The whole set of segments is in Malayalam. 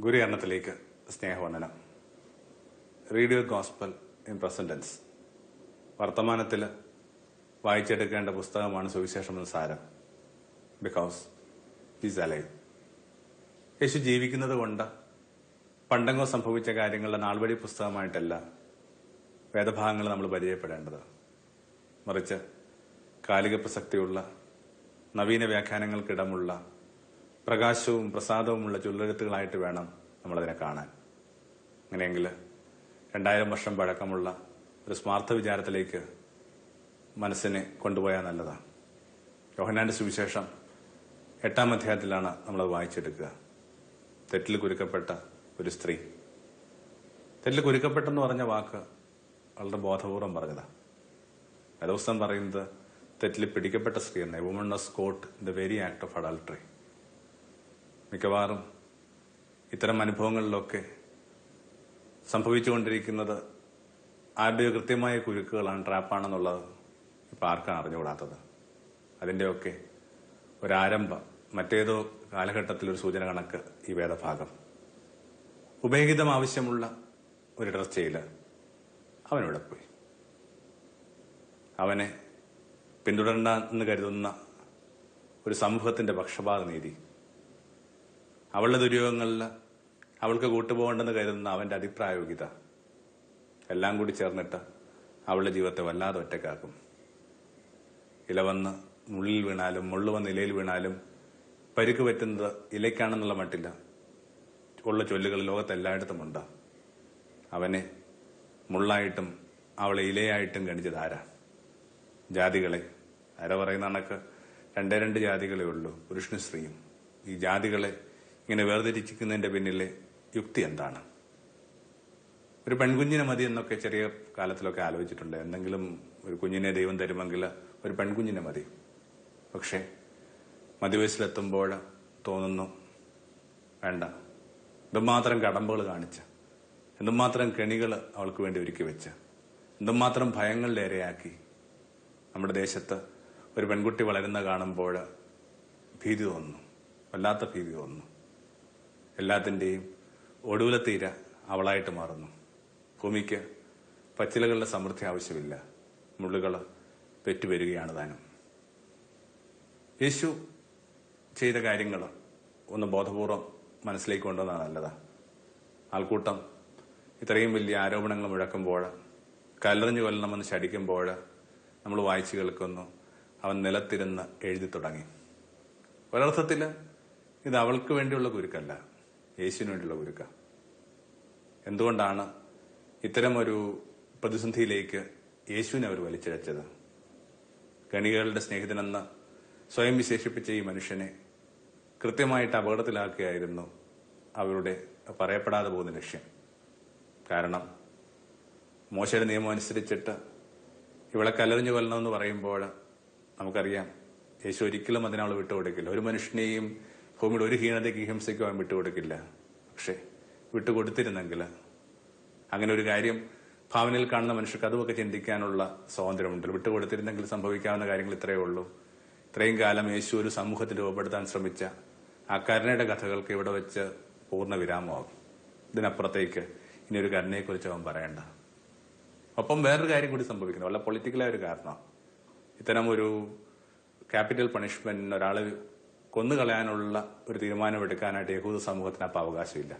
ഗുരുകരണത്തിലേക്ക് സ്നേഹവന്ദനം. റേഡിയോ ഗോസ്പൽ ഇൻ പ്രസന്റൻസ് വർത്തമാനത്തിൽ വായിച്ചെടുക്കേണ്ട പുസ്തകമാണ് സുവിശേഷം എന്ന സാരം. ബിക്കോസ് ഈസ് അലൈവ് യേശു ജീവിക്കുന്നത് കൊണ്ട് പണ്ടങ്ങോ സംഭവിച്ച കാര്യങ്ങളുടെ നാൾവഴി പുസ്തകമായിട്ടല്ല വേദഭാഗങ്ങൾ നമ്മൾ പരിചയപ്പെടേണ്ടത്. മറിച്ച് കാലിക പ്രസക്തിയുള്ള നവീന വ്യാഖ്യാനങ്ങൾക്കിടമുള്ള പ്രകാശവും പ്രസാദവുമുള്ള ചുല്ലെഴുത്തുകളായിട്ട് വേണം നമ്മളതിനെ കാണാൻ. അങ്ങനെയെങ്കിൽ രണ്ടായിരം വർഷം പഴക്കമുള്ള ഒരു സ്മാർത്ഥ വിചാരത്തിലേക്ക് മനസ്സിനെ കൊണ്ടുപോയാൽ നല്ലതാണ് യോഹനാന്റെ സുവിശേഷം എട്ടാം അധ്യായത്തിലാണ് നമ്മളത് വായിച്ചെടുക്കുക. തെറ്റിൽ കുരുക്കപ്പെട്ട ഒരു സ്ത്രീ. തെറ്റിൽ കുരുക്കപ്പെട്ടെന്ന് പറഞ്ഞ വാക്ക് വളരെ ബോധപൂർവം പറഞ്ഞതാണ് ദിവസം പറയുന്നത് തെറ്റിൽ പിടിക്കപ്പെട്ട സ്ത്രീ എന്ന woman of caught the very act of adultery മിക്കവാറും ഇത്തരം അനുഭവങ്ങളിലൊക്കെ സംഭവിച്ചുകൊണ്ടിരിക്കുന്നത് ആരുടെയോ കൃത്യമായ കുരുക്കുകളാണ് ട്രാപ്പാണെന്നുള്ളത് ഇപ്പം ആർക്കാണ് അറിഞ്ഞുകൂടാത്തത്? അതിന്റെയൊക്കെ ഒരാരംഭം മറ്റേതോ കാലഘട്ടത്തിലൊരു സൂചന കണക്ക് ഈ വേദഭാഗം. ഉപേഹിതം ആവശ്യമുള്ള ഒരു ഇടർച്ചയിൽ അവനിവിടെ പോയി. അവനെ പിന്തുടരണ്ട എന്ന് കരുതുന്ന ഒരു സമൂഹത്തിന്റെ പക്ഷപാത നീതി അവളുടെ ദുര്യോഗങ്ങളിൽ അവൾക്ക് കൂട്ടുപോകണ്ടെന്ന് കരുതുന്ന അവന്റെ അതിപ്രായോഗികത എല്ലാം കൂടി ചേർന്നിട്ട് അവളുടെ ജീവിതത്തെ വല്ലാതെ ഒറ്റക്കാക്കും. ഇല വന്ന് മുള്ളിൽ വീണാലും മുള്ളു വന്ന് ഇലയിൽ വീണാലും പരിക്ക് പറ്റുന്നത് ഇലയ്ക്കാണെന്നുള്ള മട്ടില്ല. ഉള്ള ചൊല്ലുകൾ ലോകത്തെല്ലായിടത്തുമുണ്ട് അവനെ മുള്ളായിട്ടും അവളെ ഇലയായിട്ടും ഗണിച്ചത് ആരാ? ജാതികളെ. ആര പറയുന്ന കണക്ക്? രണ്ടേ രണ്ട് ജാതികളേ ഉള്ളൂ. പുരുഷനും സ്ത്രീയും. ഈ ജാതികളെ ഇങ്ങനെ വേർതിരിച്ചിരിക്കുന്നതിന്റെ പിന്നിലെ യുക്തി എന്താണ്? ഒരു പെൺകുഞ്ഞിനെ മതി എന്നൊക്കെ ചെറിയ കാലത്തിലൊക്കെ ആലോചിച്ചിട്ടുണ്ട്. എന്തെങ്കിലും ഒരു കുഞ്ഞിനെ ദൈവം തരുമെങ്കിൽ ഒരു പെൺകുഞ്ഞിനെ മതി. പക്ഷേ മധ്യവയസ്സിലെത്തുമ്പോൾ തോന്നുന്നു വേണ്ട. എന്തുമാത്രം കടമ്പകൾ കാണിച്ച് എന്തുമാത്രം കെണികൾ അവൾക്ക് വേണ്ടി ഒരുക്കി വെച്ച് എന്തുമാത്രം ഭയങ്ങളുടെ ഇരയാക്കി നമ്മുടെ ദേശത്ത് ഒരു പെൺകുട്ടി വളരുന്ന കാണുമ്പോൾ ഭീതി തോന്നുന്നു വല്ലാത്ത ഭീതി തോന്നുന്നു. എല്ലാത്തിന്റെയും ഒടുവിലെ തീര അവളായിട്ട് മാറുന്നു. ഭൂമിക്ക് പച്ചിലകളുടെ സമൃദ്ധി ആവശ്യമില്ല. മുള്ളുകൾ പെറ്റുവരികയാണ് താനും. യേശു ചെയ്ത കാര്യങ്ങൾ ഒന്ന് ബോധപൂർവം മനസ്സിലേക്ക് കൊണ്ടുവന്നാൽ നല്ലത്. ആൾക്കൂട്ടം ഇത്രയും വലിയ ആരോപണങ്ങൾ മുഴക്കുമ്പോൾ കല്ലെറിഞ്ഞു കൊല്ലണമെന്ന് ശടിക്കുമ്പോൾ നമ്മൾ വായിച്ചു കേൾക്കുന്നു അവൻ നിലത്തിരുന്ന് എഴുതി തുടങ്ങി. ഒരർത്ഥത്തിൽ ഇത് അവൾക്ക് വേണ്ടിയുള്ള കുരുക്കല്ല. യേശുവിന് വേണ്ടിയുള്ള ഒരുക്ക. എന്തുകൊണ്ടാണ് ഇത്തരം ഒരു പ്രതിസന്ധിയിലേക്ക് യേശുവിനെ അവർ വലിച്ചിഴച്ചത്? ഗണികളുടെ സ്നേഹിതനെന്ന് സ്വയം വിശേഷിപ്പിച്ച ഈ മനുഷ്യനെ കൃത്യമായിട്ട് അപകടത്തിലാക്കുകയായിരുന്നു അവരുടെ പറയപ്പെടാതെ പോകുന്ന ലക്ഷ്യം. കാരണം മോശയുടെ നിയമം അനുസരിച്ചിട്ട് ഇവിടെ കല്ലെറിഞ്ഞു കൊല്ലണമെന്ന് പറയുമ്പോൾ നമുക്കറിയാം യേശു ഒരിക്കലും അതിനവൾ വിട്ടുകൊടുക്കില്ല. ഒരു മനുഷ്യനെയും ഭൂമിയുടെ ഒരു ഹീനതയ്ക്ക് ഹിംസയ്ക്കും അവൻ വിട്ടുകൊടുക്കില്ല. പക്ഷേ വിട്ടുകൊടുത്തിരുന്നെങ്കിൽ അങ്ങനെ ഒരു കാര്യം ഭാവനയിൽ കാണുന്ന മനുഷ്യർക്ക് അതുമൊക്കെ ചിന്തിക്കാനുള്ള സ്വാതന്ത്ര്യമുണ്ട് വിട്ടുകൊടുത്തിരുന്നെങ്കിൽ സംഭവിക്കാവുന്ന കാര്യങ്ങൾ ഇത്രയേ ഉള്ളൂ. ഇത്രയും കാലം യേശു ഒരു സമൂഹത്തിൽ രൂപപ്പെടുത്താൻ ശ്രമിച്ച ആ കരുണയുടെ കഥകൾക്ക് ഇവിടെ വെച്ച് പൂർണ വിരാമമാകും. ഇതിനപ്പുറത്തേക്ക് ഇനി ഒരു കരുണയെക്കുറിച്ച് അവൻ പറയണ്ട. ഒപ്പം വേറൊരു കാര്യം കൂടി സംഭവിക്കുന്നു. വളരെ പൊളിറ്റിക്കലായ ഒരു കാരണം. ഇത്തരം ഒരു ക്യാപിറ്റൽ പണിഷ്മെന്റിന് ഒരാൾ കൊന്നുകളയാനുള്ള ഒരു തീരുമാനമെടുക്കാനായിട്ട് യഹൂദ സമൂഹത്തിന് അപ്പം അവകാശമില്ല.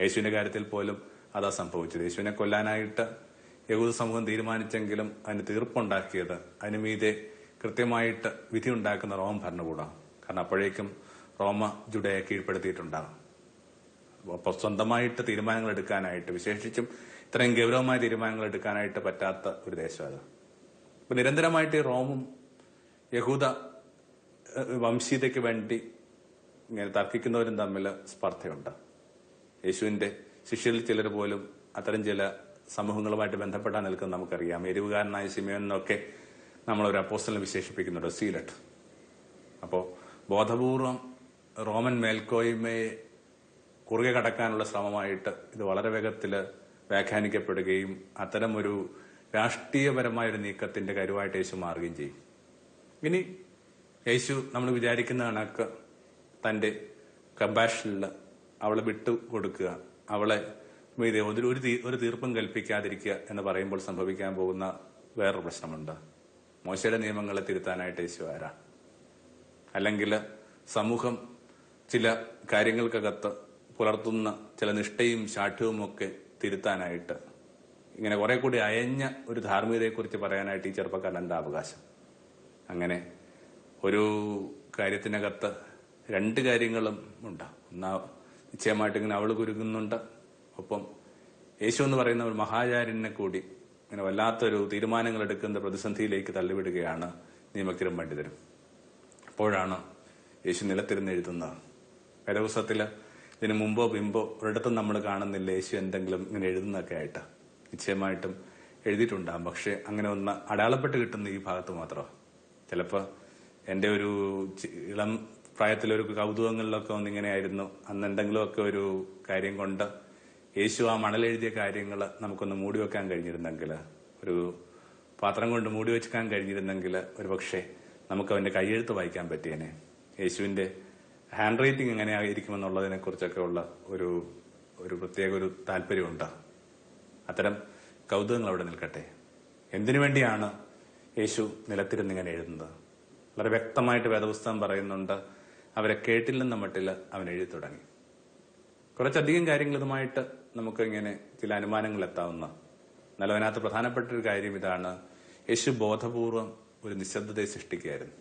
യേശുവിന്റെ കാര്യത്തിൽ പോലും അതാ സംഭവിച്ചത്. യേശുവിനെ കൊല്ലാനായിട്ട് യഹൂദ സമൂഹം തീരുമാനിച്ചെങ്കിലും അതിന് തീർപ്പുണ്ടാക്കിയത് അതിന് മീതെ കൃത്യമായിട്ട് വിധി ഉണ്ടാക്കുന്ന റോം ഭരണകൂടം കാരണം അപ്പോഴേക്കും റോമ ജുഡയെ കീഴ്പ്പെടുത്തിയിട്ടുണ്ടാകും. അപ്പോൾ സ്വന്തമായിട്ട് തീരുമാനങ്ങൾ എടുക്കാനായിട്ട് വിശേഷിച്ചും ഇത്രയും ഗൗരവമായ തീരുമാനങ്ങൾ എടുക്കാനായിട്ട് പറ്റാത്ത ഒരു ദേശം അത്. അപ്പൊ നിരന്തരമായിട്ട് ഈ റോമും യഹൂദ വംശീയതയ്ക്ക് വേണ്ടി ഇങ്ങനെ തർക്കിക്കുന്നവരും തമ്മിൽ സ്പർദ്ധയുണ്ട്. യേശുവിന്റെ ശിഷ്യരിൽ ചിലർ പോലും അത്തരം ചില സമൂഹങ്ങളുമായിട്ട് ബന്ധപ്പെട്ടാൻ നിൽക്കുന്നത് നമുക്കറിയാം. എരിവുകാരനായ സിമിയോൻ എന്നൊക്കെ ഒരു അപ്പോസ്റ്റലിനെ വിശേഷിപ്പിക്കുന്നുണ്ട് സീലറ്റ് അപ്പോൾ ബോധപൂർവം റോമൻ മേൽക്കോയ്മയെ കുറുകെ കടക്കാനുള്ള ശ്രമമായിട്ട് ഇത് വളരെ വേഗത്തിൽ വ്യാഖ്യാനിക്കപ്പെടുകയും അത്തരം ഒരു രാഷ്ട്രീയപരമായ ഒരു നീക്കത്തിന്റെ കരുവായിട്ട് യേശു മാറുകയും ചെയ്യും. ഇനി യേശു നമ്മൾ വിചാരിക്കുന്ന കണക്ക് തന്റെ കമ്പാഷനിൽ അവളെ വിട്ടു കൊടുക്കുക അവളെ ഒരു ഒരു തീർപ്പും കൽപ്പിക്കാതിരിക്കുക എന്ന് പറയുമ്പോൾ സംഭവിക്കാൻ പോകുന്ന വേറൊരു പ്രശ്നമുണ്ട്. മോശയുടെ നിയമങ്ങളെ തിരുത്താനായിട്ട് യേശു ആരാ? അല്ലെങ്കിൽ സമൂഹം ചില കാര്യങ്ങൾക്കകത്ത് പുലർത്തുന്ന ചില നിഷ്ഠയും ശാഠ്യവും ഒക്കെ തിരുത്താനായിട്ട് ഇങ്ങനെ കുറെ കൂടി അയഞ്ഞ ഒരു ധാർമ്മികതയെക്കുറിച്ച് പറയാനായിട്ട് ഈ ചെറുപ്പക്കാരൻ എന്താ അവകാശം? അങ്ങനെ ഒരു കാര്യത്തിനകത്ത് രണ്ട് കാര്യങ്ങളും ഉണ്ടാവും. ഒന്നാ നിശ്ചയമായിട്ട് ഇങ്ങനെ അവൾ കുരുങ്ങുന്നുണ്ട്. ഒപ്പം യേശു എന്ന് പറയുന്ന ഒരു മഹാചാര്യനെ കൂടി ഇങ്ങനെ വല്ലാത്തൊരു തീരുമാനങ്ങൾ എടുക്കുന്ന പ്രതിസന്ധിയിലേക്ക് തള്ളിവിടുകയാണ് നിയമക്കിരം പണ്ഡിതരും. അപ്പോഴാണ് യേശു നിലത്തിരുന്ന് എഴുതുന്നത് വേദപുസ്തകത്തിൽ ഇതിനു മുമ്പോ പിമ്പോ ഒരിടത്തും നമ്മൾ കാണുന്നില്ല യേശു എന്തെങ്കിലും ഇങ്ങനെ എഴുതുന്നൊക്കെ ആയിട്ട്. നിശ്ചയമായിട്ടും എഴുതിയിട്ടുണ്ടാകും പക്ഷെ അങ്ങനെ ഒന്ന് അടയാളപ്പെട്ട് കിട്ടുന്ന ഈ ഭാഗത്ത് മാത്രമാണ് ചിലപ്പോ എന്റെ ഒരു ഇളം പ്രായത്തിലൊരു കൗതുകങ്ങളിലൊക്കെ ഒന്നിങ്ങനെയായിരുന്നു. അന്ന് എന്തെങ്കിലുമൊക്കെ ഒരു കാര്യം കൊണ്ട് യേശു ആ മണലെഴുതിയ കാര്യങ്ങൾ നമുക്കൊന്ന് മൂടി വെക്കാൻ കഴിഞ്ഞിരുന്നെങ്കിൽ ഒരു പാത്രം കൊണ്ട് മൂടി വെക്കാൻ കഴിഞ്ഞിരുന്നെങ്കിൽ ഒരു പക്ഷേ നമുക്ക് അവന്റെ കൈയെഴുത്ത് വായിക്കാൻ പറ്റിയേനെ. യേശുവിന്റെ ഹാൻഡ് റൈറ്റിംഗ് എങ്ങനെയായിരിക്കുമെന്നുള്ളതിനെ കുറിച്ചൊക്കെ ഉള്ള ഒരു ഒരു പ്രത്യേക ഒരു താല്പര്യമുണ്ട്. അത്തരം കൗതുകങ്ങൾ അവിടെ നിൽക്കട്ടെ. എന്തിനു വേണ്ടിയാണ് യേശു നിലത്തിരുന്ന് ഇങ്ങനെ എഴുതുന്നത്? വളരെ വ്യക്തമായിട്ട് വേദപുസ്തകം പറയുന്നുണ്ട്. അവരെ കേട്ടില്ലെന്ന മട്ടിൽ അവൻ എഴുതി തുടങ്ങി. കുറച്ചധികം കാര്യങ്ങൾ ഇതുമായിട്ട് നമുക്ക് ഇങ്ങനെ ചില അനുമാനങ്ങൾ എത്താവുന്ന എന്നാൽ അതിനകത്ത് പ്രധാനപ്പെട്ട ഒരു കാര്യം ഇതാണ്. യേശു ബോധപൂർവം ഒരു നിശബ്ദതയെ സൃഷ്ടിക്കുകയായിരുന്നു.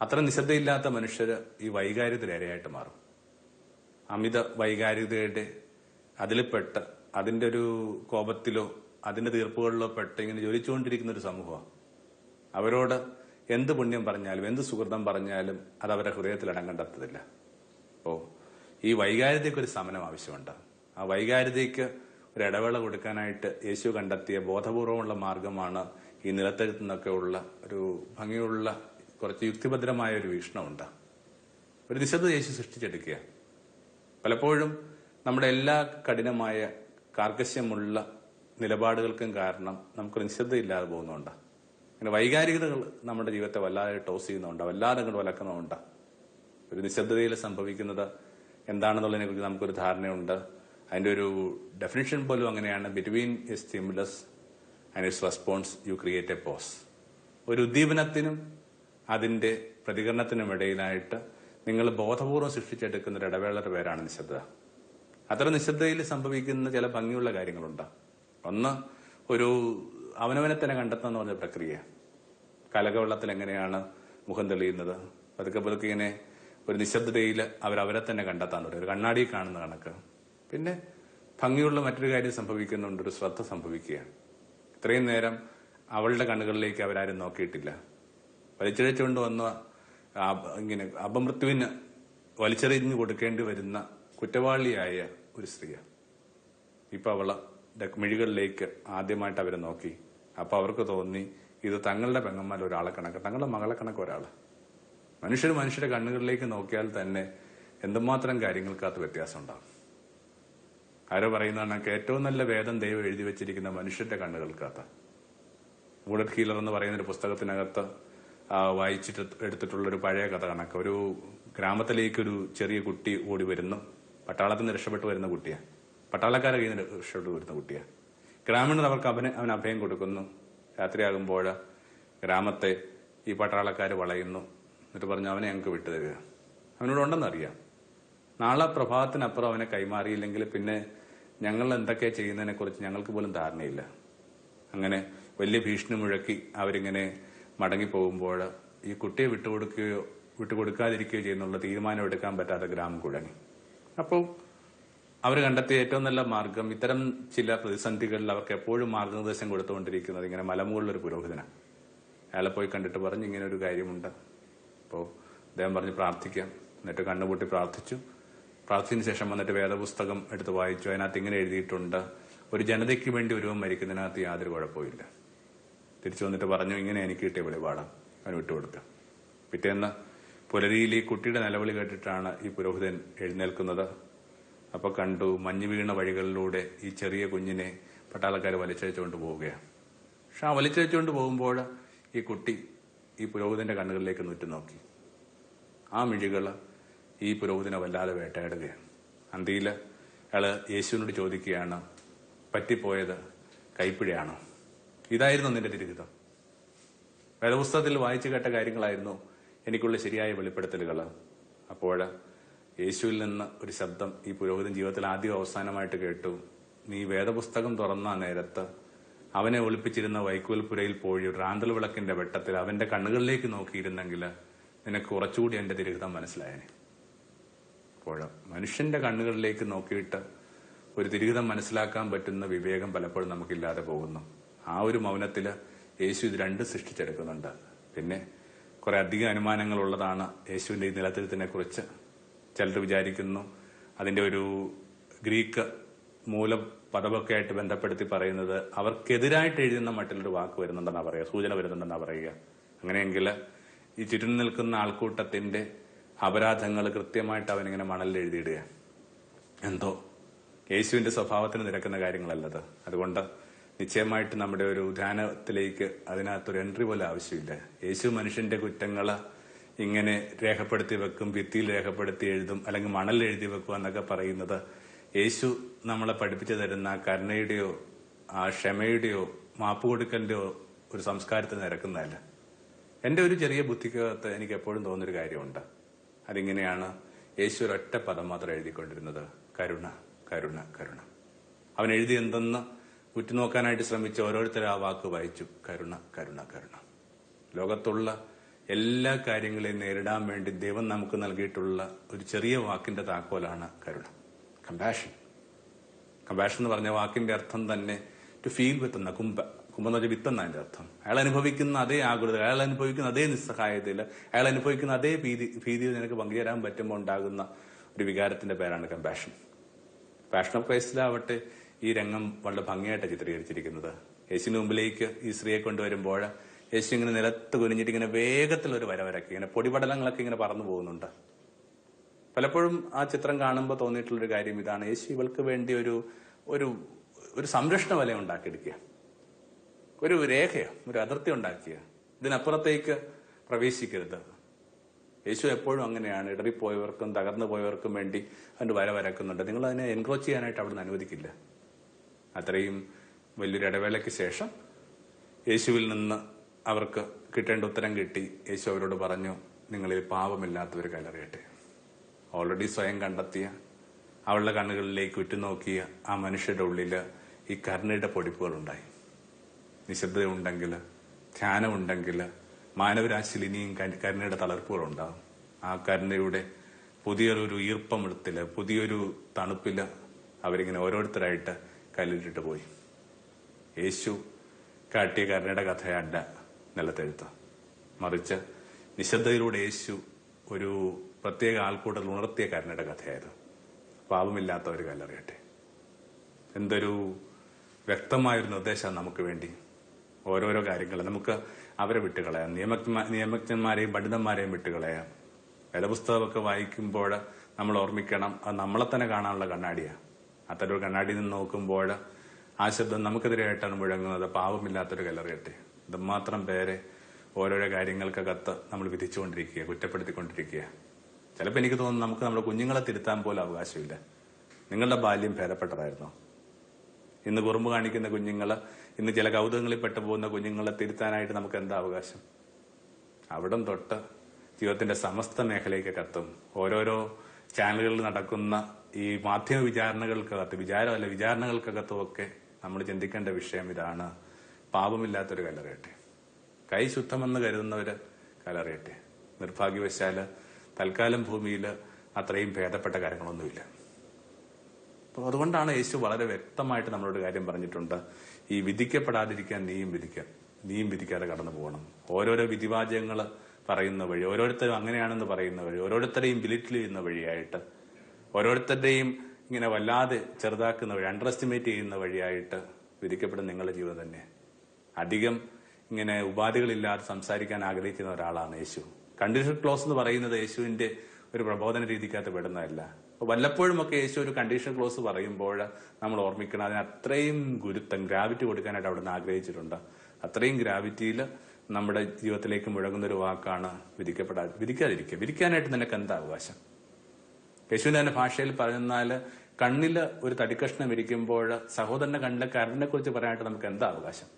അത്ര നിശബ്ദയില്ലാത്ത മനുഷ്യർ ഈ വൈകാരികത ഇരയായിട്ട് മാറും. അമിത വൈകാരികതയുടെ അതിൽപ്പെട്ട് അതിന്റെ ഒരു കോപത്തിലോ അതിന്റെ തീർപ്പുകളിലോ പെട്ട് ഇങ്ങനെ ജ്വലിച്ചുകൊണ്ടിരിക്കുന്ന ഒരു സമൂഹമാണ് അവരോട് എന്ത് പുണ്യം പറഞ്ഞാലും എന്ത് സുഹൃതം പറഞ്ഞാലും അത് അവരുടെ ഹൃദയത്തിൽ ഇടം കണ്ടെത്തത്തില്ല അപ്പോ ഈ വൈകാരിതയ്ക്ക് ഒരു സമനം ആവശ്യമുണ്ട്. ആ വൈകാരിതയ്ക്ക് ഒരു ഇടവേള കൊടുക്കാനായിട്ട് യേശു കണ്ടെത്തിയ ബോധപൂർവമുള്ള മാർഗമാണ് ഈ നിലത്തെഴുത്തു നിന്നൊക്കെ ഉള്ള ഒരു ഭംഗിയുള്ള കുറച്ച് യുക്തിഭദ്രമായ ഒരു വീക്ഷണമുണ്ട്. ഒരു നിശബ്ദ യേശു സൃഷ്ടിച്ചെടുക്കുക. പലപ്പോഴും നമ്മുടെ എല്ലാ കഠിനമായ കാർക്കശ്യമുള്ള നിലപാടുകൾക്കും കാരണം നമുക്ക് നിശബ്ദയില്ലാതെ പോകുന്നുണ്ട്. അങ്ങനെ വൈകാരികതകൾ നമ്മുടെ ജീവിതത്തെ വല്ലാതെ ടോസ് ചെയ്യുന്നുണ്ട് വല്ലാതെ അങ്ങോട്ട് വലക്കുന്നുണ്ട് ഒരു നിശബ്ദതയിൽ സംഭവിക്കുന്നത് എന്താണെന്നുള്ളതിനെ കുറിച്ച് നമുക്കൊരു ധാരണയുണ്ട്. അതിന്റെ ഒരു ഡെഫിനിഷൻ പോലും അങ്ങനെയാണ്. Between a stimulus and its response you create a pause ഒരു ഉദ്ദീപനത്തിനും അതിന്റെ പ്രതികരണത്തിനും ഇടയിലായിട്ട് നിങ്ങൾ ബോധപൂർവം സൃഷ്ടിച്ചെടുക്കുന്ന ഒരു ഇടവേളയുടെ പേരാണ് നിശബ്ദത. അത്തരം നിശബ്ദതയിൽ സംഭവിക്കുന്ന ചില ഭംഗിയുള്ള കാര്യങ്ങളുണ്ട്. ഒന്ന് ഒരു അവനവനെ തന്നെ കണ്ടെത്തുക എന്ന് പറഞ്ഞ പ്രക്രിയ. കലകവെള്ളത്തിൽ എങ്ങനെയാണ് മുഖം തെളിയുന്നത്? പതുക്കെ പതുക്കെ ഇങ്ങനെ ഒരു നിശബ്ദതയിൽ അവരവരെ തന്നെ കണ്ടെത്താൻ തുടങ്ങി. ഒരു കണ്ണാടി കാണുന്ന കണക്ക്. പിന്നെ ഭംഗിയുള്ള മറ്റൊരു കാര്യം സംഭവിക്കുന്നുണ്ട്. ഒരു ശ്രദ്ധ സംഭവിക്കുകയാണ്. ഇത്രയും നേരം അവളുടെ കണ്ണുകളിലേക്ക് അവരാരും നോക്കിയിട്ടില്ല. വലിച്ചിഴച്ചുകൊണ്ട് വന്ന ഇങ്ങനെ അപമൃത്യുവിന് വലിച്ചെറിഞ്ഞു കൊടുക്കേണ്ടി വരുന്ന കുറ്റവാളിയായ ഒരു സ്ത്രീയാണ്. ഇപ്പൊ അവളെ മിഴികളിലേക്ക് ആദ്യമായിട്ട് അവരെ നോക്കി. അപ്പൊ അവർക്ക് തോന്നി ഇത് തങ്ങളുടെ പെങ്ങന്മാരിൽ ഒരാളെ കണക്ക്. തങ്ങളുടെ മകളെ കണക്ക് ഒരാൾ. മനുഷ്യർ മനുഷ്യരുടെ കണ്ണുകളിലേക്ക് നോക്കിയാൽ തന്നെ എന്തുമാത്രം കാര്യങ്ങൾക്കകത്ത് വ്യത്യാസം ഉണ്ടാവും. ആരോ പറയുന്ന കണക്ക് ഏറ്റവും നല്ല വേദം ദൈവം എഴുതി വെച്ചിരിക്കുന്ന മനുഷ്യന്റെ കണ്ണുകൾക്കകത്ത്. ബുള്ളറ്റ് ഹീലർ എന്ന് പറയുന്ന ഒരു പുസ്തകത്തിനകത്ത് വായിച്ചിട്ട് എടുത്തിട്ടുള്ള ഒരു പഴയ കഥ കണക്ക്. ഒരു ഗ്രാമത്തിലേക്ക് ഒരു ചെറിയ കുട്ടി ഓടി വരുന്നു. പട്ടാളത്തിൽ നിന്ന് രക്ഷപ്പെട്ടു വരുന്ന കുട്ടിയാണ് പട്ടാളക്കാരെ കയ്യിൽ നിന്ന് രക്ഷപ്പെട്ടു വരുന്ന കുട്ടിയാ. ഗ്രാമീണർ അവർക്ക് അവന് അവൻ അഭയം കൊടുക്കുന്നു. രാത്രിയാകുമ്പോൾ ഗ്രാമത്തെ ഈ പട്ടാളക്കാർ വളയുന്നു. എന്നിട്ട് പറഞ്ഞു അവനെ ഞങ്ങൾക്ക് വിട്ടുതരിക അവനോട് ഉണ്ടെന്നറിയാം നാളെ പ്രഭാതത്തിനപ്പുറം അവനെ കൈമാറിയില്ലെങ്കിൽ പിന്നെ ഞങ്ങൾ എന്തൊക്കെ ചെയ്യുന്നതിനെ കുറിച്ച് ഞങ്ങൾക്ക് പോലും ധാരണയില്ല. അങ്ങനെ വലിയ ഭീഷണി മുഴക്കി അവരിങ്ങനെ മടങ്ങിപ്പോകുമ്പോൾ ഈ കുട്ടിയെ വിട്ടുകൊടുക്കുകയോ വിട്ടുകൊടുക്കാതിരിക്കുകയോ ചെയ്യുന്നുള്ള തീരുമാനം എടുക്കാൻ പറ്റാതെ ഗ്രാമം കുഴങ്ങി അപ്പോൾ അവർ കണ്ടെത്തിയ ഏറ്റവും നല്ല മാർഗം ഇത്തരം ചില പ്രതിസന്ധികളിൽ അവർക്ക് എപ്പോഴും മാർഗനിർദ്ദേശം കൊടുത്തുകൊണ്ടിരിക്കുന്നത് ഇങ്ങനെ മലമുകളിലൊരു പുരോഹിതനാണ്. അയാളെ പോയി കണ്ടിട്ട് പറഞ്ഞു ഇങ്ങനെ ഒരു കാര്യമുണ്ട്. അപ്പോൾ അദ്ദേഹം പറഞ്ഞ് പ്രാർത്ഥിക്കാം. എന്നിട്ട് കണ്ണുപൂട്ടി പ്രാർത്ഥിച്ചു. പ്രാർത്ഥിച്ചതിന് ശേഷം വന്നിട്ട് വേദപുസ്തകം എടുത്ത് വായിച്ചു. അതിനകത്ത് ഇങ്ങനെ എഴുതിയിട്ടുണ്ട് ഒരു ജനതയ്ക്ക് വേണ്ടി ഒരുവൻ മരിക്കുന്നതിനകത്ത് യാതൊരു കുഴപ്പമില്ല തിരിച്ചു വന്നിട്ട് പറഞ്ഞു ഇങ്ങനെ എനിക്ക് കിട്ടിയ വെളിപാടാം. അവന് വിട്ടുകൊടുക്കുക പിറ്റേന്ന് പുലരിയിൽ ഈ കുട്ടിയുടെ നിലവിളി കേട്ടിട്ടാണ് ഈ പുരോഹിതൻ എഴുന്നേൽക്കുന്നത്. അപ്പൊ കണ്ടു മഞ്ഞു വീണ വഴികളിലൂടെ ഈ ചെറിയ കുഞ്ഞിനെ പട്ടാളക്കാർ വലിച്ചഴിച്ചുകൊണ്ട് പോവുകയാണ്. പക്ഷെ ആ വലിച്ചഴിച്ചുകൊണ്ട് പോകുമ്പോൾ ഈ കുട്ടി ഈ പുരോഹിതന്റെ കണ്ണുകളിലേക്ക് നുറ്റു നോക്കി. ആ മിഴികൾ ഈ പുരോഹിതനെ വല്ലാതെ വേട്ടയാടുകയാണ്. അന്തിയിൽ അയാൾ യേശുവിനോട് ചോദിക്കുകയാണ് പറ്റിപ്പോയത് കൈപ്പിഴയാണോ? ഇതായിരുന്നു നിന്റെ ജീവിതം വേദപുസ്തകത്തിൽ വായിച്ചു കേട്ട കാര്യങ്ങളായിരുന്നു എനിക്കുള്ള ശരിയായ വെളിപ്പെടുത്തലുകൾ. അപ്പോൾ യേശുവിൽ നിന്ന് ഒരു ശബ്ദം ഈ പുരോഹിതൻ ജീവിതത്തിൽ ആദ്യം അവസാനമായിട്ട് കേട്ടു. നീ വേദപുസ്തകം തുറന്ന നേരത്ത്. അവനെ ഒളിപ്പിച്ചിരുന്ന വൈക്കോൽപുരയിൽ പോയി റാന്തൽ വിളക്കിന്റെ വെട്ടത്തിൽ അവന്റെ കണ്ണുകളിലേക്ക് നോക്കിയിരുന്നെങ്കിൽ നിനക്ക് കുറച്ചുകൂടി എന്റെ തിരുഹിതം മനസ്സിലായനെ. അപ്പോൾ മനുഷ്യന്റെ കണ്ണുകളിലേക്ക് നോക്കിയിട്ട് ഒരു തിരുഹിതം മനസ്സിലാക്കാൻ പറ്റുന്ന വിവേകം പലപ്പോഴും നമുക്കില്ലാതെ പോകുന്നു. ആ ഒരു മൗനത്തിൽ യേശു ഇത് രണ്ട് സൃഷ്ടിച്ചെടുക്കുന്നുണ്ട്. പിന്നെ കുറെ അധികം അനുമാനങ്ങളുള്ളതാണ് യേശുവിന്റെ ഈ നിലത്തിരുത്തിനെ കുറിച്ച്. ചിലർ വിചാരിക്കുന്നു. അതിന്റെ ഒരു ഗ്രീക്ക് മൂല പദമൊക്കെ ആയിട്ട് ബന്ധപ്പെടുത്തി പറയുന്നത് അവർക്കെതിരായിട്ട് എഴുതുന്ന മറ്റുള്ളൊരു വാക്ക് വരുന്നുണ്ടെന്നാ പറയുക സൂചന വരുന്നുണ്ടെന്നാ പറയുക. അങ്ങനെയെങ്കിൽ ഈ ചുറ്റും നിൽക്കുന്ന ആൾക്കൂട്ടത്തിന്റെ അപരാധങ്ങൾ കൃത്യമായിട്ട് അവനിങ്ങനെ മണലിൽ എഴുതിയിടുക. എന്തോ? യേശുവിന്റെ സ്വഭാവത്തിന് നിരക്കുന്ന കാര്യങ്ങളല്ലത്. അതുകൊണ്ട് നിശ്ചയമായിട്ട് നമ്മുടെ ഒരു ധ്യാനത്തിലേക്ക് അതിനകത്തൊരു എൻട്രി പോലെ ആവശ്യമില്ല. യേശു മനുഷ്യന്റെ കുറ്റങ്ങൾ ഇങ്ങനെ രേഖപ്പെടുത്തി വെക്കും ഭിത്തിയിൽ രേഖപ്പെടുത്തി എഴുതും അല്ലെങ്കിൽ മണൽ എഴുതി വെക്കും എന്നൊക്കെ പറയുന്നത് യേശു നമ്മളെ പഠിപ്പിച്ചു തരുന്ന കരുണയുടെയോ ആ ക്ഷമയുടെയോ മാപ്പ് കൊടുക്കലിന്റെയോ ഒരു സംസ്കാരത്തിന് നിരക്കുന്നതല്ല. എന്റെ ഒരു ചെറിയ ബുദ്ധിക്കകത്ത് എനിക്ക് എപ്പോഴും തോന്നുന്നൊരു കാര്യമുണ്ട്. അതിങ്ങനെയാണ് യേശു ഒരൊറ്റ പദം മാത്രം എഴുതിക്കൊണ്ടിരുന്നത്. കരുണ കരുണ കരുണ. അവൻ എഴുതി എന്തെന്ന് ഉറ്റുനോക്കാനായിട്ട് ശ്രമിച്ച ഓരോരുത്തരും ആ വാക്ക് വായിച്ചു. കരുണ കരുണ കരുണ. ലോകത്തുള്ള എല്ലാ കാര്യങ്ങളെയും നേരിടാൻ വേണ്ടി ദൈവം നമുക്ക് നൽകിയിട്ടുള്ള ഒരു ചെറിയ വാക്കിന്റെ താക്കോലാണ് കരുണ. കമ്പാഷൻ കമ്പാഷൻ എന്ന് പറഞ്ഞ വാക്കിന്റെ അർത്ഥം തന്നെ ടു ഫീൽ വിത്ത് എന്ന കുംഭ കുംഭം എന്ന് വിത്തെന്ന അതിന്റെ അർത്ഥം. അയാൾ അനുഭവിക്കുന്ന അതേ ആകുലത അയാൾ അനുഭവിക്കുന്ന അതേ നിസ്സഹായതയിൽ അയാൾ അനുഭവിക്കുന്ന അതേ ഭീതി ഭീതിയിൽ നിനക്ക് പങ്കുചേരാൻ പറ്റുമ്പോൾ ഉണ്ടാകുന്ന ഒരു വികാരത്തിന്റെ പേരാണ് കമ്പാഷൻ പാഷൻ ഓഫ് ക്രൈസ്റ്റിലാവട്ടെ ഈ രംഗം വളരെ ഭംഗിയായിട്ട് ചിത്രീകരിച്ചിരിക്കുന്നത്. യേശുവിന് മുമ്പിലേക്ക് ഈ സ്ത്രീയെ കൊണ്ടുവരുമ്പോൾ യേശു ഇങ്ങനെ നിലത്ത് കുനിഞ്ഞിട്ട് ഇങ്ങനെ വേഗത്തിൽ ഒരു വരവരക്കി ഇങ്ങനെ പൊടിപടലങ്ങളൊക്കെ ഇങ്ങനെ പറന്നു പോകുന്നുണ്ട്. പലപ്പോഴും ആ ചിത്രം കാണുമ്പോൾ തോന്നിയിട്ടുള്ളൊരു കാര്യം ഇതാണ്. യേശു ഇവൾക്ക് വേണ്ടി ഒരു ഒരു ഒരു സംരക്ഷണ വല ഉണ്ടാക്കിയെടുക്കുക. ഒരു രേഖയോ ഒരു അതിർത്തി ഉണ്ടാക്കിയ. ഇതിനപ്പുറത്തേക്ക് പ്രവേശിക്കരുത്. യേശു എപ്പോഴും അങ്ങനെയാണ്. ഇടറിപ്പോയവർക്കും തകർന്നു പോയവർക്കും വേണ്ടി അതിന്റെ വര വരക്കുന്നുണ്ട്. നിങ്ങൾ അതിനെ എൻക്രോച്ച് ചെയ്യാനായിട്ട് അവിടുന്ന് അനുവദിക്കില്ല. അത്രയും വലിയൊരു ഇടവേളയ്ക്ക് ശേഷം യേശുവിൽ നിന്ന് അവർക്ക് കിട്ടേണ്ട ഉത്തരം കിട്ടി. യേശു അവരോട് പറഞ്ഞു നിങ്ങളിൽ പാപമില്ലാത്തവർ കലറിയട്ടെ ഓൾറെഡി സ്വയം കണ്ടെത്തിയ അവളുടെ കണ്ണുകളിലേക്ക് ഉറ്റുനോക്കിയ ആ മനുഷ്യരുടെ ഉള്ളിൽ ഈ കരുണയുടെ പൊടിപ്പുകളുണ്ടായി. നിശബ്ദതയുണ്ടെങ്കിൽ ധ്യാനമുണ്ടെങ്കിൽ മാനവരാശിയിൽ ഇനിയും കരു- കരുണയുടെ തളർപ്പുകളുണ്ടാകും ആ കരുണയുടെ പുതിയൊരു ഈർപ്പമെടുത്തിൽ പുതിയൊരു തണുപ്പിൽ അവരിങ്ങനെ ഓരോരുത്തരായിട്ട് കല്ലിട്ടിട്ട് പോയി. യേശു കാട്ടിയ കരുണയുടെ കഥയല്ല. നിലത്തെഴുത്ത് മറിച്ച് നിശബ്ദതയിലൂടെ യേശു ഒരു പ്രത്യേക ആൾക്കൂട്ടത്തിൽ ഉണർത്തിയ കരുണയുടെ കഥയായത് ഒരു കല്ലറിയട്ടെ. എന്തൊരു വ്യക്തമായൊരു നിർദ്ദേശം നമുക്ക് വേണ്ടി. ഓരോരോ കാര്യങ്ങൾ നമുക്ക് അവരെ വിട്ടുകളയാം. നിയമജ്ഞ നിയമജ്ഞന്മാരെയും പണ്ഡിതന്മാരെയും വിട്ടുകളയാം. വേദപുസ്തകമൊക്കെ വായിക്കുമ്പോൾ നമ്മൾ ഓർമ്മിക്കണം അത് നമ്മളെ തന്നെ കാണാനുള്ള കണ്ണാടിയാണ് അത്തരം ഒരു കണ്ണാടിയിൽ നിന്ന് നോക്കുമ്പോൾ ആ ശബ്ദം നമുക്കെതിരെയായിട്ടാണ് മുഴങ്ങുന്നത്. പാവമില്ലാത്തൊരു കലറിയട്ടെ ഇതുമാത്രം പേരെ ഓരോരോ കാര്യങ്ങൾക്കകത്ത് നമ്മൾ വിധിച്ചുകൊണ്ടിരിക്കുക കുറ്റപ്പെടുത്തിക്കൊണ്ടിരിക്കുക. ചിലപ്പോൾ എനിക്ക് തോന്നുന്നു നമുക്ക് നമ്മുടെ കുഞ്ഞുങ്ങളെ തിരുത്താൻ പോലും അവകാശമില്ല. നിങ്ങളുടെ ബാല്യം ഭേദപ്പെട്ടതായിരുന്നോ. ഇന്ന് കുറുമ്പ് കാണിക്കുന്ന കുഞ്ഞുങ്ങൾ ഇന്ന് ചില കൗതുകങ്ങളിൽ പെട്ടു പോകുന്ന കുഞ്ഞുങ്ങളെ തിരുത്താനായിട്ട് നമുക്ക് എന്താ അവകാശം? അവിടം തൊട്ട് ജീവിതത്തിന്റെ സമസ്ത മേഖലയ്ക്ക് കത്തും. ഓരോരോ ചാനലുകളിൽ നടക്കുന്ന ഈ മാധ്യമ വിചാരണകൾക്കകത്ത് വിചാരമല്ല വിചാരണകൾക്കകത്തും ഒക്കെ നമ്മൾ ചിന്തിക്കേണ്ട വിഷയം ഇതാണ്. പാപമില്ലാത്തൊരു കലറിയട്ടെ. കൈ ശുദ്ധമെന്ന് കരുതുന്നവര് കലറിയട്ടെ. നിർഭാഗ്യവശാൽ തൽക്കാലം ഭൂമിയിൽ അത്രയും ഭേദപ്പെട്ട കാര്യങ്ങളൊന്നുമില്ല. അപ്പോൾ അതുകൊണ്ടാണ് യേശു വളരെ വ്യക്തമായിട്ട് നമ്മളോട് കാര്യം പറഞ്ഞിട്ടുണ്ട്. ഈ വിധിക്കപ്പെടാതിരിക്കാൻ നീയും വിധിക്കുക നീയും വിധിക്കാതെ കടന്നു പോകണം. ഓരോരോ വിധിവാചകങ്ങൾ പറയുന്ന വഴി ഓരോരുത്തരും അങ്ങനെയാണെന്ന് പറയുന്ന വഴി ഓരോരുത്തരെയും ബിലിറ്റിൽ ചെയ്യുന്ന വഴിയായിട്ട് ഓരോരുത്തരുടെയും ഇങ്ങനെ വല്ലാതെ ചെറുതാക്കുന്ന വഴി അണ്ടർ എസ്റ്റിമേറ്റ് ചെയ്യുന്ന വഴിയായിട്ട് വിധിക്കപ്പെടുന്ന നിങ്ങളുടെ ജീവിതം തന്നെ. അധികം ഇങ്ങനെ ഉപാധികളില്ലാതെ സംസാരിക്കാൻ ആഗ്രഹിക്കുന്ന ഒരാളാണ് യേശു. കണ്ടീഷൻ ക്ലോസ് എന്ന് പറയുന്നത് യേശുവിന്റെ ഒരു പ്രബോധന രീതിക്കകത്ത് പെടുന്നതല്ല. അപ്പൊ വല്ലപ്പോഴും ഒക്കെ യേശു ഒരു കണ്ടീഷൻ ക്ലോസ് പറയുമ്പോൾ നമ്മൾ ഓർമ്മിക്കണം അതിന് അത്രയും ഗുരുത്വം ഗ്രാവിറ്റി കൊടുക്കാനായിട്ട് അവിടുന്ന് ആഗ്രഹിച്ചിട്ടുണ്ട്. അത്രയും ഗ്രാവിറ്റിയിൽ നമ്മുടെ ജീവിതത്തിലേക്ക് മുഴങ്ങുന്ന ഒരു വാക്കാണ് വിധിക്കപ്പെടാ വിധിക്കാതിരിക്കുക. വിധിക്കാനായിട്ട് നിനക്ക് എന്താ അവകാശം? യേശുവിന്റെ തന്നെ ഭാഷയിൽ പറഞ്ഞാൽ കണ്ണിൽ ഒരു തടിക്കഷ്ണം ഇരിക്കുമ്പോൾ സഹോദരന്റെ കണ്ണിലെ കരടിനെ കുറിച്ച് പറയാനായിട്ട് നമുക്ക് എന്താ അവകാശം?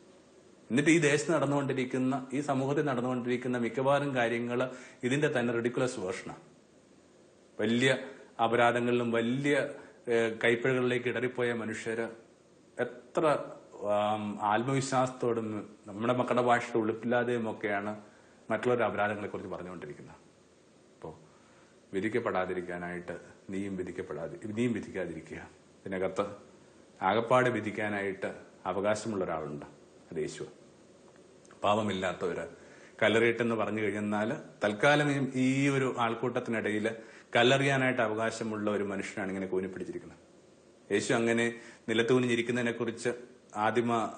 എന്നിട്ട് ഈ ദേശത്ത് നടന്നുകൊണ്ടിരിക്കുന്ന ഈ സമൂഹത്തിൽ നടന്നുകൊണ്ടിരിക്കുന്ന മിക്കവാറും കാര്യങ്ങൾ ഇതിന്റെ തന്നെ റെഡിക്കുലസ് വേർഷനാണ് വലിയ അപരാധങ്ങളിലും വലിയ കൈപ്പിഴകളിലേക്ക് ഇടറിപ്പോയ മനുഷ്യര് എത്ര ആത്മവിശ്വാസത്തോടും നമ്മുടെ മക്കളുടെ ഭാഷയുടെ ഉളുപ്പില്ലാതെയും ഒക്കെയാണ് മറ്റുള്ളവരുടെ അപരാധങ്ങളെ കുറിച്ച് പറഞ്ഞുകൊണ്ടിരിക്കുന്നത്. അപ്പോൾ വിധിക്കപ്പെടാതിരിക്കാനായിട്ട് നീയും വിധിക്കപ്പെടാതി നീയും വിധിക്കാതിരിക്കുക. ഇതിനകത്ത് ആകപ്പാട് വിധിക്കാനായിട്ട് അവകാശമുള്ള ഒരാളുണ്ട് അത് യേശു പാവമില്ലാത്തവര് കല്ലെറിയിട്ടെന്ന് പറഞ്ഞു കഴിഞ്ഞാൽ തൽക്കാലം ഈ- ഒരു ആൾക്കൂട്ടത്തിനിടയിൽ കല്ലെറിയാനായിട്ട് അവകാശമുള്ള ഒരു മനുഷ്യനാണ് ഇങ്ങനെ കൂനിപ്പിടിച്ചിരിക്കുന്നത്. യേശു അങ്ങനെ നിലത്ത് കുറിച്ച് ആദിമ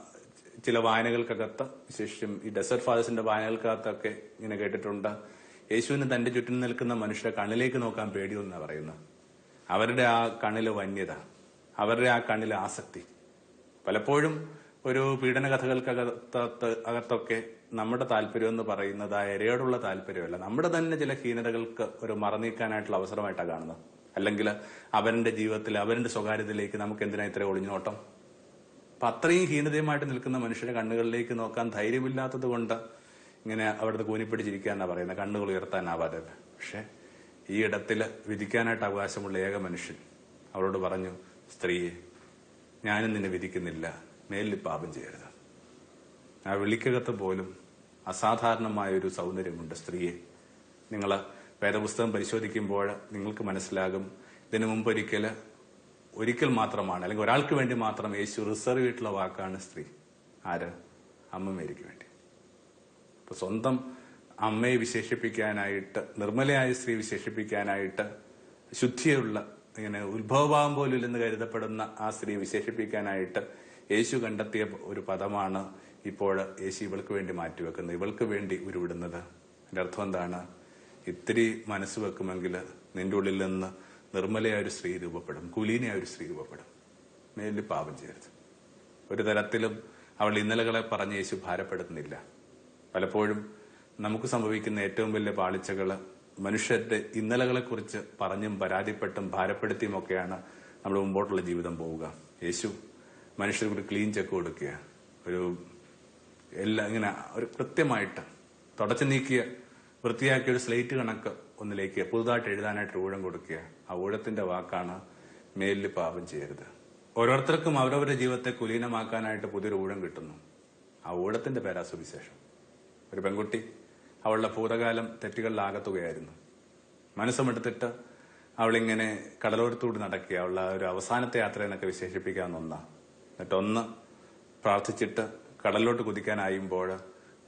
ചില വായനകൾക്കകത്ത് വിശേഷം ഈ ഡെസർട്ട് ഫാദേഴ്സിന്റെ വായനകൾക്കകത്തൊക്കെ ഇങ്ങനെ കേട്ടിട്ടുണ്ട്. യേശുവിന് തന്റെ ചുറ്റും നിൽക്കുന്ന മനുഷ്യരെ കണ്ണിലേക്ക് നോക്കാൻ പേടിയെന്നാണ് പറയുന്നത്. അവരുടെ ആ കണ്ണിലെ വന്യത അവരുടെ ആ കണ്ണിലെ ആസക്തി. പലപ്പോഴും ഒരു പീഡന കഥകൾക്കകത്ത് അകത്തൊക്കെ നമ്മുടെ താല്പര്യം എന്ന് പറയുന്നത് ആ ഇരയോടുള്ള താല്പര്യമല്ല. നമ്മുടെ തന്നെ ചില ഹീനതകൾക്ക് ഒരു മറന്നീക്കാനായിട്ടുള്ള അവസരമായിട്ടാണ് കാണുന്നത്. അല്ലെങ്കിൽ അവന്റെ ജീവിതത്തിൽ അവന്റെ സ്വകാര്യതയിലേക്ക് നമുക്ക് എന്തിനാ ഇത്ര ഒളിഞ്ഞോട്ടം അപ്പൊ അത്രയും ഹീനതയുമായിട്ട് നിൽക്കുന്ന മനുഷ്യരുടെ കണ്ണുകളിലേക്ക് നോക്കാൻ ധൈര്യമില്ലാത്തത് കൊണ്ട് ഇങ്ങനെ അവിടുത്തെ കൂനിപ്പിടിച്ചിരിക്കാന്നാ പറയുന്നത്. കണ്ണുകൾ ഉയർത്താനാവാതെ. പക്ഷെ ഈ ഇടത്തിൽ വിധിക്കാനായിട്ട് അവകാശമുള്ള ഏക മനുഷ്യൻ അവരോട് പറഞ്ഞു സ്ത്രീയെ ഞാനും നിന്നെ വിധിക്കുന്നില്ല. മേലിൽ പാപം ചെയ്യരുത്. ആ വിളിക്കകത്ത് പോലും അസാധാരണമായ ഒരു സൗന്ദര്യമുണ്ട് സ്ത്രീയെ. നിങ്ങൾ വേദപുസ്തകം പരിശോധിക്കുമ്പോൾ നിങ്ങൾക്ക് മനസ്സിലാകും ഇതിനു മുമ്പ് ഒരിക്കൽ ഒരിക്കൽ മാത്രമാണ് അല്ലെങ്കിൽ ഒരാൾക്ക് വേണ്ടി മാത്രം യേശു റിസർവ് ചെയ്തിട്ടുള്ള വാക്കാണ് സ്ത്രീ. ആര്? അമ്മമേരിക്ക് വേണ്ടി. അപ്പൊ സ്വന്തം അമ്മയെ വിശേഷിപ്പിക്കാനായിട്ട് നിർമ്മലയായ സ്ത്രീ വിശേഷിപ്പിക്കാനായിട്ട് ശുദ്ധിയുള്ള ഇങ്ങനെ ഉത്ഭവഭാവം പോലും ഇല്ലെന്ന് കരുതപ്പെടുന്ന ആ സ്ത്രീ വിശേഷിപ്പിക്കാനായിട്ട് യേശു കണ്ടെത്തിയ ഒരു പദമാണ് ഇപ്പോൾ യേശു ഇവൾക്ക് വേണ്ടി മാറ്റിവെക്കുന്നത്. ഇവൾക്ക് വേണ്ടി ഉരുവിടുന്നത്. എന്റെ അർത്ഥം എന്താണ്? ഇത്തിരി മനസ്സ് വെക്കുമെങ്കിൽ നിന്റെ ഉള്ളിൽ നിന്ന് നിർമ്മലയായ ഒരു സ്ത്രീ രൂപപ്പെടും. കുലീനയായ ഒരു സ്ത്രീ രൂപപ്പെടും. മേലിൽ പാപം ചെയ്യരുത്. ഒരു തരത്തിലും അവൾ ഇന്നലകളെ പറഞ്ഞ് യേശു ഭാരപ്പെടുത്തുന്നില്ല. പലപ്പോഴും നമുക്ക് സംഭവിക്കുന്ന ഏറ്റവും വലിയ പാളിച്ചകൾ മനുഷ്യരുടെ ഇന്നലകളെക്കുറിച്ച് പറഞ്ഞും പരാതിപ്പെട്ടും ഭാരപ്പെടുത്തിയും ഒക്കെയാണ് നമ്മുടെ മുമ്പോട്ടുള്ള ജീവിതം പോവുക. യേശു മനുഷ്യർക്ക് ഒരു ക്ലീൻ ചെക്ക് കൊടുക്കുക. ഒരു എല്ലാം ഇങ്ങനെ ഒരു കൃത്യമായിട്ട് തുടച്ചു നീക്കിയ വൃത്തിയാക്കിയ ഒരു സ്ലേറ്റ് കണക്ക് ഒന്നിലേക്ക് പുതുതായിട്ട് എഴുതാനായിട്ട് ഊഴം കൊടുക്കുക. ആ ഊഴത്തിന്റെ വാക്കാണ് മേലിൽ പാപം ചെയ്യരുത്. ഓരോരുത്തർക്കും അവരവരുടെ ജീവിതത്തെ കുലീനമാക്കാനായിട്ട് പുതിയൊരു ഊഴം കിട്ടുന്നു. ആ ഊഴത്തിന്റെ പേരാ സുവിശേഷം. ഒരു പെൺകുട്ടി അവളുടെ ഭൂതകാലം തെറ്റുകളിലാകത്തുകയായിരുന്നു മനസ്സുമെടുത്തിട്ട് അവളിങ്ങനെ കടലോരത്തൂടി നടക്കുക. അവളുടെ ഒരു അവസാനത്തെ യാത്ര എന്നൊക്കെ വിശേഷിപ്പിക്കാവുന്ന ഒന്നാ. എന്നിട്ട് ഒന്ന് പ്രാർത്ഥിച്ചിട്ട് കടലിലോട്ട് കുതിക്കാനായുമ്പോൾ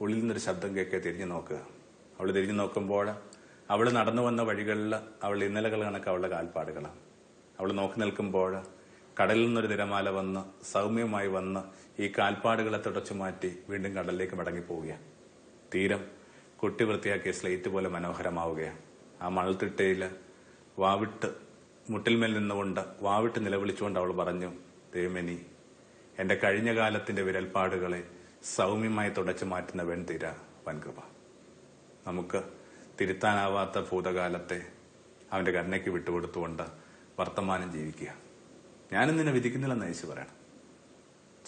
ഉള്ളിൽ നിന്നൊരു ശബ്ദം കേൾക്കുക തിരിഞ്ഞു നോക്കുക. അവൾ തിരിഞ്ഞു നോക്കുമ്പോൾ അവൾ നടന്നു വന്ന വഴികളിൽ അവൾ ഇന്നലകൾ കണക്ക് അവളുടെ കാൽപ്പാടുകളാണ്. അവൾ നോക്കി നിൽക്കുമ്പോൾ കടലിൽ നിന്നൊരു തിരമാല വന്ന് സൗമ്യമായി വന്ന് ഈ കാൽപ്പാടുകളെ തുടച്ചു മാറ്റി വീണ്ടും കടലിലേക്ക് മടങ്ങിപ്പോവുകയാണ് തീരം കുട്ടി വൃത്തിയാക്കിയ സ്ലേറ്റ് പോലെ മനോഹരമാവുകയാണ്. ആ മണൽത്തിട്ടയിൽ വാവിട്ട് മുട്ടിൽമേൽ നിന്നുകൊണ്ട് വാവിട്ട് നിലവിളിച്ചുകൊണ്ട് അവൾ പറഞ്ഞു ദൈവമേനി എന്റെ കഴിഞ്ഞ കാലത്തിന്റെ വിരൽപ്പാടുകളെ സൗമ്യമായി തുടച്ചു മാറ്റുന്ന വെൺതിര വൻകൃപ. നമുക്ക് തിരുത്താനാവാത്ത ഭൂതകാലത്തെ അവന്റെ കരുണയ്ക്ക് വിട്ടുകൊടുത്തുകൊണ്ട് വർത്തമാനം ജീവിക്കുക. ഞാനും നിന്നെ വിധിക്കുന്നില്ലെന്ന് യേശു പറയണം.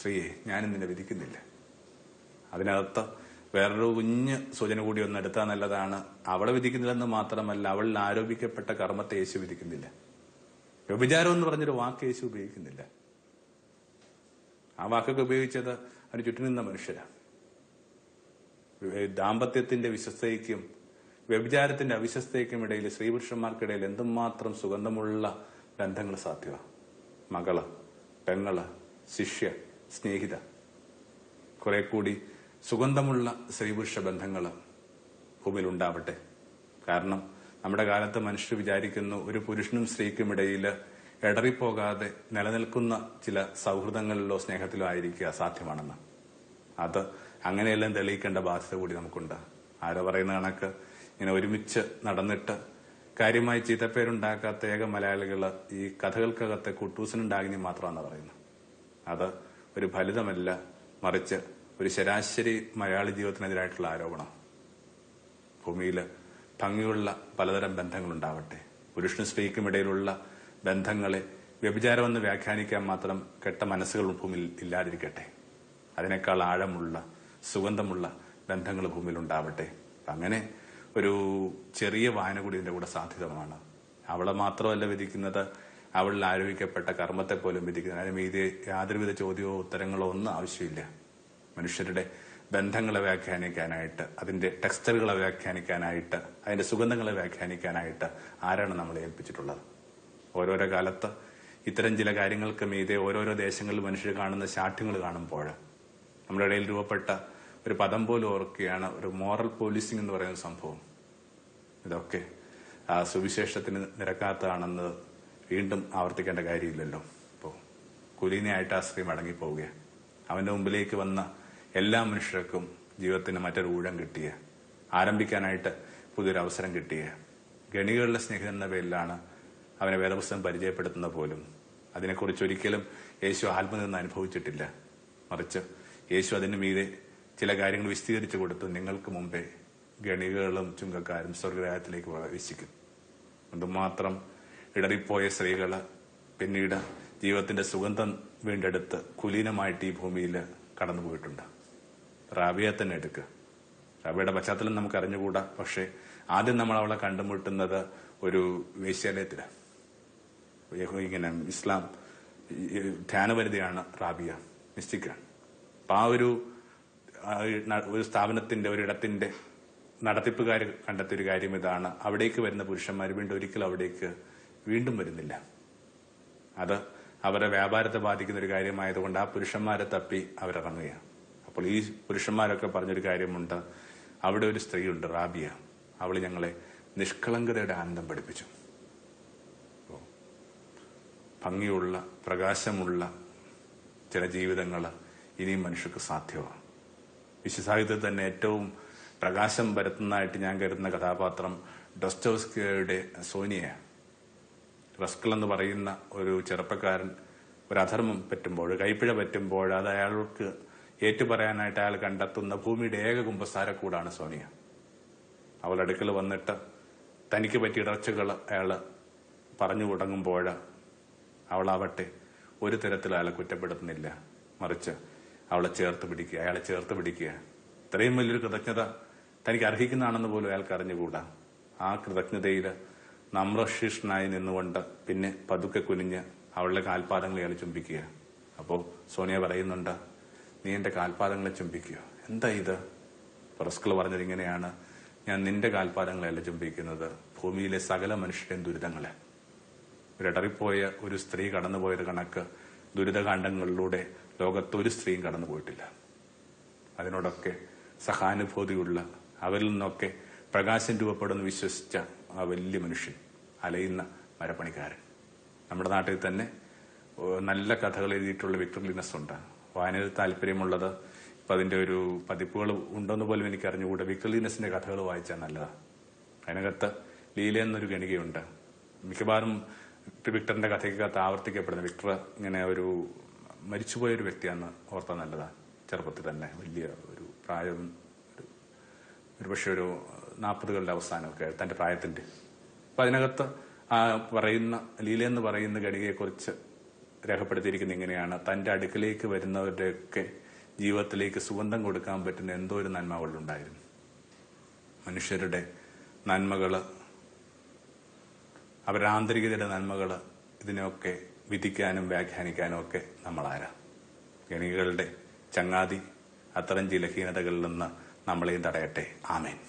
ശ്രീയെ ഞാനും നിന്നെ വിധിക്കുന്നില്ല. അതിനകത്ത് വേറൊരു കുഞ്ഞ് സൂചന കൂടി ഒന്ന് എടുത്താൽ നല്ലതാണ്. അവളെ വിധിക്കുന്നില്ലെന്ന് മാത്രമല്ല അവളിൽ ആരോപിക്കപ്പെട്ട കർമ്മത്തെ യേശു വിധിക്കുന്നില്ല. വ്യഭിചാരം എന്ന് പറഞ്ഞൊരു വാക്ക് യേശു ഉപയോഗിക്കുന്നില്ല. ആ വാക്കൊക്കെ ഉപയോഗിച്ചത് അതിന് ചുറ്റും നിന്ന മനുഷ്യരാണ് ദാമ്പത്യത്തിന്റെ വിശ്വസ്തയ്ക്കും വ്യഭിചാരത്തിന്റെ അവിശ്വസ്തയ്ക്കും ഇടയിൽ സ്ത്രീപുരുഷന്മാർക്കിടയിൽ എന്തുമാത്രം സുഗന്ധമുള്ള ബന്ധങ്ങൾ സാധ്യമാണ് മകൾ പെങ്ങൾ ശിഷ്യ സ്നേഹിത. കുറെ കൂടി സുഗന്ധമുള്ള സ്ത്രീപുരുഷ ബന്ധങ്ങൾ ഭൂമിയിൽ ഉണ്ടാവട്ടെ. കാരണം നമ്മുടെ കാലത്ത് മനുഷ്യർ വിചാരിക്കുന്നു ഒരു പുരുഷനും സ്ത്രീക്കും ഇടയിൽ ഇടറിപ്പോകാതെ നിലനിൽക്കുന്ന ചില സൗഹൃദങ്ങളിലോ സ്നേഹത്തിലോ ആയിരിക്കുക അസാധ്യമാണെന്ന് അത് അങ്ങനെയെല്ലാം തെളിയിക്കേണ്ട ബാധ്യത കൂടി നമുക്കുണ്ട്. ആരോ പറയുന്ന കണക്ക് ഇങ്ങനെ ഒരുമിച്ച് നടന്നിട്ട് കാര്യമായി ചീത്തപ്പേരുണ്ടാക്കാത്ത ഏക മലയാളികൾ ഈ കഥകൾക്കകത്തെ കുട്ടൂസിനുണ്ടാകിനി മാത്രമാണ് പറയുന്നത്. അത് ഒരു ഫലിതമല്ല മറിച്ച് ഒരു ശരാശരി മലയാളി ജീവിതത്തിനെതിരായിട്ടുള്ള ആരോപണം. ഭൂമിയിൽ ഭംഗിയുള്ള പലതരം ബന്ധങ്ങളുണ്ടാവട്ടെ. പുരുഷനും സ്ത്രീക്കും ഇടയിലുള്ള ബന്ധങ്ങളെ വ്യഭിചാരമെന്ന് വ്യാഖ്യാനിക്കാൻ മാത്രം കെട്ട മനസ്സുകൾ ഭൂമിയിൽ ഇല്ലാതിരിക്കട്ടെ. അതിനേക്കാൾ ആഴമുള്ള സുഗന്ധമുള്ള ബന്ധങ്ങൾ ഭൂമിയിൽ ഉണ്ടാവട്ടെ അങ്ങനെ ഒരു ചെറിയ വായന കൂടി ഇതിന്റെ കൂടെ സാധ്യതമാണ് അവളെ മാത്രമല്ല വിധിക്കുന്നത് അവളിൽ ആരോപിക്കപ്പെട്ട കർമ്മത്തെ പോലും വിധിക്കുന്നത്. അതിന് മീതി യാതൊരുവിധ ചോദ്യമോ ഉത്തരങ്ങളോ ഒന്നും ആവശ്യമില്ല. മനുഷ്യരുടെ ബന്ധങ്ങളെ വ്യാഖ്യാനിക്കാനായിട്ട് അതിന്റെ ടെക്സ്റ്ററുകളെ വ്യാഖ്യാനിക്കാനായിട്ട് അതിന്റെ സുഗന്ധങ്ങളെ വ്യാഖ്യാനിക്കാനായിട്ട് ആരാണ് നമ്മളെ ഏൽപ്പിച്ചിട്ടുള്ളത്? ഓരോരോ കാലത്ത് ഇത്തരം ചില കാര്യങ്ങൾക്ക് മീതെ ഓരോരോ ദേശങ്ങളിൽ മനുഷ്യർ കാണുന്ന ശാഠ്യങ്ങൾ കാണുമ്പോൾ നമ്മുടെ ഇടയിൽ രൂപപ്പെട്ട ഒരു പദം പോലും ഓർക്കുകയാണ് ഒരു മോറൽ പോലീസിംഗ് എന്ന് പറയുന്ന സംഭവം. ഇതൊക്കെ ആ സുവിശേഷത്തിന് നിരക്കാത്തതാണെന്ന് വീണ്ടും ആവർത്തിക്കേണ്ട കാര്യമില്ലല്ലോ. ഇപ്പോൾ കുലീനയായിട്ട് ആ സ്ത്രീ മടങ്ങിപ്പോവുകയാണ് അവന്റെ മുമ്പിലേക്ക് വന്ന എല്ലാ മനുഷ്യർക്കും ജീവിതത്തിന് മറ്റൊരു ഊഴം കിട്ടിയ. ആരംഭിക്കാനായിട്ട് പുതിയൊരു അവസരം കിട്ടിയ. ഗണികളുടെ സ്നേഹം എന്ന പേരിലാണ് അവനെ വേദപുസ്തകം പരിചയപ്പെടുത്തുന്ന പോലും അതിനെക്കുറിച്ച് ഒരിക്കലും യേശു ആത്മനിന്ന് അനുഭവിച്ചിട്ടില്ല. മറിച്ച് യേശു അതിന് മീതെ ചില കാര്യങ്ങൾ വിശദീകരിച്ചു കൊടുത്തു നിങ്ങൾക്ക് മുമ്പേ ഗണികകളും ചുങ്കക്കാരും സ്വർഗരാജ്യത്തിലേക്ക് പ്രവേശിക്കും. എന്തുമാത്രം ഇടറിപ്പോയ സ്ത്രീകൾ പിന്നീട് ജീവിതത്തിന്റെ സുഗന്ധം വീണ്ടെടുത്ത് കുലീനമായിട്ട് ഈ ഭൂമിയിൽ കടന്നുപോയിട്ടുണ്ട് റാബിയെ തന്നെ എടുക്കുക റാബിയുടെ പശ്ചാത്തലം നമുക്ക് അറിഞ്ഞുകൂടാ പക്ഷെ ആദ്യം നമ്മൾ അവളെ കണ്ടുമുട്ടുന്നത് ഒരു വേശ്യാലയത്തിലാണ്. ഇങ്ങനെ ഇസ്ലാം ധ്യാനപരിധിയാണ് റാബിയ മിസ്റ്റിക്കാണ്. അപ്പൊ ആ ഒരു ഒരു സ്ഥാപനത്തിന്റെ ഒരിടത്തിന്റെ നടത്തിപ്പുകാർ കണ്ടെത്തിയ ഒരു കാര്യം ഇതാണ്. അവിടേക്ക് വരുന്ന പുരുഷന്മാർ വീണ്ടും ഒരിക്കലും അവിടേക്ക് വീണ്ടും വരുന്നില്ല. അത് അവരുടെ വ്യാപാരത്തെ ബാധിക്കുന്ന ഒരു കാര്യമായതുകൊണ്ട് ആ പുരുഷന്മാരെ തപ്പി അവരിറങ്ങുകയാണ്. അപ്പോൾ ഈ പുരുഷന്മാരൊക്കെ പറഞ്ഞൊരു കാര്യമുണ്ട്. അവിടെ ഒരു സ്ത്രീയുണ്ട് റാബിയ. അവൾ ഞങ്ങളെ നിഷ്കളങ്കതയുടെ ആനന്ദം പഠിപ്പിച്ചു. ഭംഗിയുള്ള പ്രകാശമുള്ള ചില ജീവിതങ്ങൾ ഇനിയും മനുഷ്യർക്ക് സാധ്യമാണ്. വിശ്വസാഹിത്യത്തിൽ തന്നെ ഏറ്റവും പ്രകാശം പരത്തുന്നതായിട്ട് ഞാൻ കരുതുന്ന കഥാപാത്രം ഡൊസ്റ്റോസ്കിയുടെ സോനിയയാണ്. റസ്കൽ എന്ന് പറയുന്ന ഒരു ചെറുപ്പക്കാരൻ ഒരു അധർമ്മം പറ്റുമ്പോൾ കൈപ്പിഴ പറ്റുമ്പോൾ അത് അയാൾക്ക് ഏറ്റുപറയാനായിട്ട് അയാൾ കണ്ടെത്തുന്ന ഭൂമിയുടെ ഏക കുമ്പസാരക്കൂടാണ് സോനിയ. അവളടുക്കൽ വന്നിട്ട് തനിക്ക് പറ്റിയ ഇടർച്ചകൾ അയാൾ പറഞ്ഞു തുടങ്ങുമ്പോൾ അവളാവട്ടെ. ഒരു തരത്തിൽ അയാളെ കുറ്റപ്പെടുത്തുന്നില്ല. മറിച്ച് അവളെ ചേർത്ത് പിടിക്കുക അയാളെ ചേർത്ത് പിടിക്കുക. ഇത്രയും വലിയൊരു കൃതജ്ഞത തനിക്ക് അർഹിക്കുന്നതാണെന്ന് പോലും അയാൾക്ക് അറിഞ്ഞുകൂടാ. ആ കൃതജ്ഞതയിൽ നമ്രശിഷ്ണനായി നിന്നുകൊണ്ട് പിന്നെ പതുക്കെ കുനിഞ്ഞ് അവളുടെ കാൽപാദങ്ങളെ അയാൾ ചുംബിക്കുക. അപ്പോൾ സോണിയ പറയുന്നുണ്ട് നീ എന്റെ കാൽപാദങ്ങളെ ചുംബിക്കുക. എന്താ ഇത്? റസ്കൾ പറഞ്ഞത് ഇങ്ങനെയാണ്. ഞാൻ നിന്റെ കാൽപാദങ്ങളെയല്ല ചുംബിക്കുന്നത്. ഭൂമിയിലെ സകല മനുഷ്യരുടെയും ദുരിതങ്ങളെ. ഒരിടറിപ്പോയ ഒരു സ്ത്രീ കടന്നുപോയത് കണക്ക് ദുരിതകാണ്ഡങ്ങളിലൂടെ ലോകത്ത് ഒരു സ്ത്രീയും കടന്നുപോയിട്ടില്ല. അതിനോടൊക്കെ സഹാനുഭൂതിയുള്ള അവരിൽ നിന്നൊക്കെ പ്രകാശം രൂപപ്പെടുന്നു വിശ്വസിച്ച ആ വലിയ മനുഷ്യൻ അലയുന്ന മരപ്പണിക്കാരൻ. നമ്മുടെ നാട്ടിൽ തന്നെ നല്ല കഥകൾ എഴുതിയിട്ടുള്ള വിക്ടർ ലിനസ് ഉണ്ട്. വായനയിൽ താല്പര്യമുള്ളത് ഇപ്പം അതിന്റെ ഒരു പതിപ്പുകൾ ഉണ്ടെന്ന് പോലും എനിക്ക് അറിഞ്ഞുകൂടെ വിക്ടർ ലിനസിന്റെ കഥകൾ വായിച്ചാൽ നല്ലതാണ് അതിനകത്ത് ലീല എന്നൊരു ഗണികയുണ്ട് മിക്കവാറും വിക്ടറിന്റെ കഥയ്ക്കകത്ത് ആവർത്തിക്കപ്പെടുന്ന വിക്ടർ ഇങ്ങനെ ഒരു മരിച്ചുപോയ ഒരു വ്യക്തിയാണ് ഓർത്താൽ നല്ലതാണ്. ചെറുപ്പത്തിൽ തന്നെ വലിയ ഒരു പ്രായം ഒരു പക്ഷെ ഒരു നാൽപ്പതുകളുടെ അവസാനമൊക്കെ തന്റെ പ്രായത്തിന്റെ. അപ്പൊ അതിനകത്ത് ആ പറയുന്ന ലീല എന്ന് പറയുന്ന ഘടികയെക്കുറിച്ച് രേഖപ്പെടുത്തിയിരിക്കുന്ന ഇങ്ങനെയാണ് തന്റെ അടുക്കലേക്ക് വരുന്നവരുടെയൊക്കെ ജീവിതത്തിലേക്ക് സുഗന്ധം കൊടുക്കാൻ പറ്റുന്ന എന്തോ ഒരു നന്മകളുണ്ടായിരുന്നു. മനുഷ്യരുടെ നന്മകൾ അവരുടെ ആന്തരികതയുടെ നന്മകൾ ഇതിനെയൊക്കെ വിധിക്കാനും വ്യാഖ്യാനിക്കാനും ഒക്കെ നമ്മളാരാ? ഗണികളുടെ ചങ്ങാതി അത്തരം ചില ഹീനതകളിൽ നിന്ന് നമ്മളെയും തടയട്ടെ. ആമേൻ.